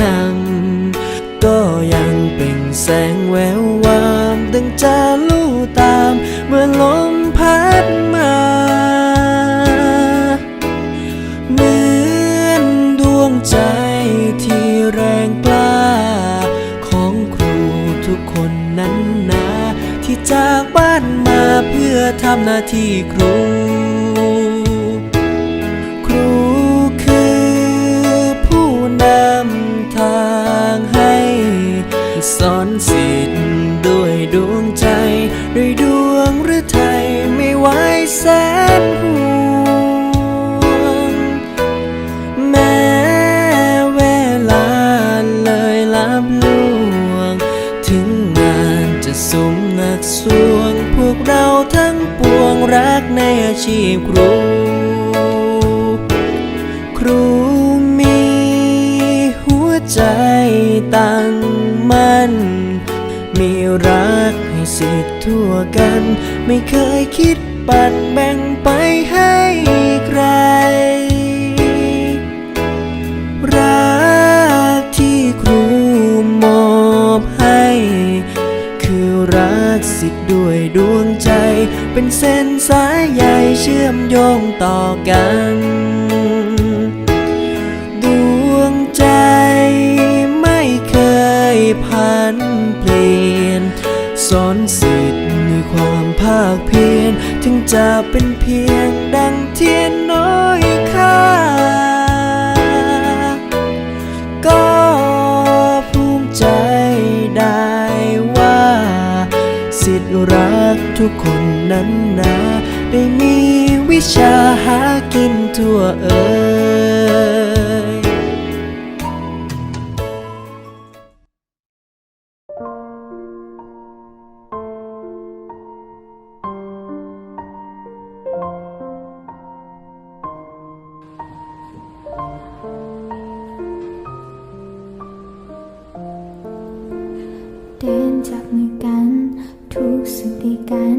น่ำก็ยังเปล่งแสงแวววามดังจะลู่ตามเมื่อลมพัดมา เหมือนดวงใจที่แรงกล้า ของครูทุกคนนั้นนะที่จากบ้านมาเพื่อทำหน้าที่ครู สอนสิทธิ์ด้วยดวงใจ ด้วยดวงหรือไทยไม่ไหวแสนห่วง แม้เวลาเลยลับลวง ถึงงานจะสมหนักสวง พวกเราทั้งปวงรักในอาชีพครู ครูมีหัวใจตั้ง มั่น มีรักให้สิทธิ์ทั่วกัน ไม่เคยคิดปัดแบ่งไปให้ใคร รักที่ครูมอบให้ คือรักสิทธิ์ด้วยดวงใจ เป็นเส้นสายใยเชื่อมโยงต่อกัน พันเปลี่ยนสอนสิทธิ์ด้วยความภาคเพียรถึงจะเป็นเพียงดังเทียนน้อยค่าก็ภูมิใจได้ว่า สิทธิ์รักทุกคนนั้นนะได้มีวิชาหากินทั่วเอ่ย จับมือกัน ทุกสุขดีกัน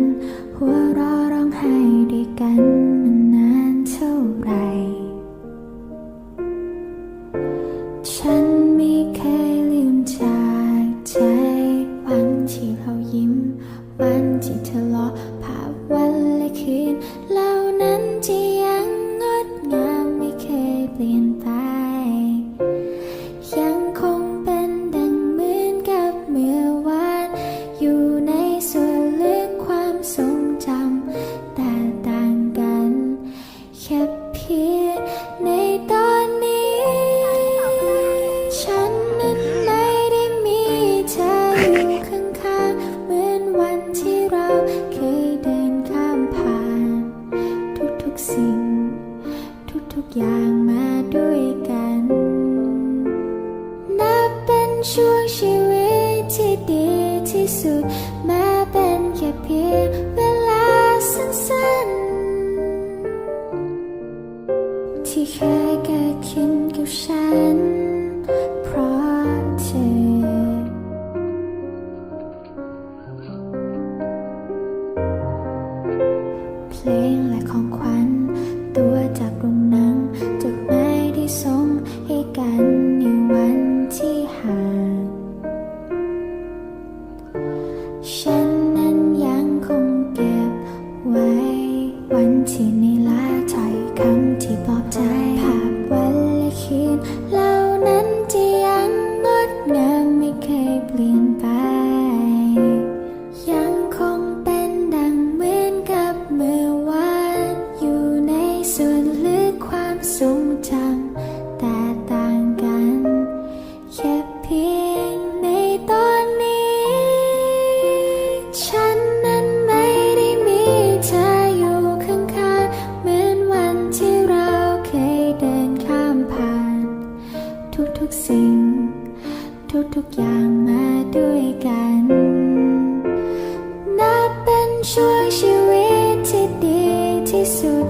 หัวเราะร้องไห้ด้วยกันมันนานเท่าไหรฉัน ช่วงชีวิตที่ดีที่สุด แม้เป็นแค่เพียงเวลาสั้นๆ ที่เคยเกิดขึ้นกับฉัน เพราะเธอเพลงและของ ทุกๆอย่างมาด้วยกัน นับเป็นช่วงชีวิตที่ดีที่สุด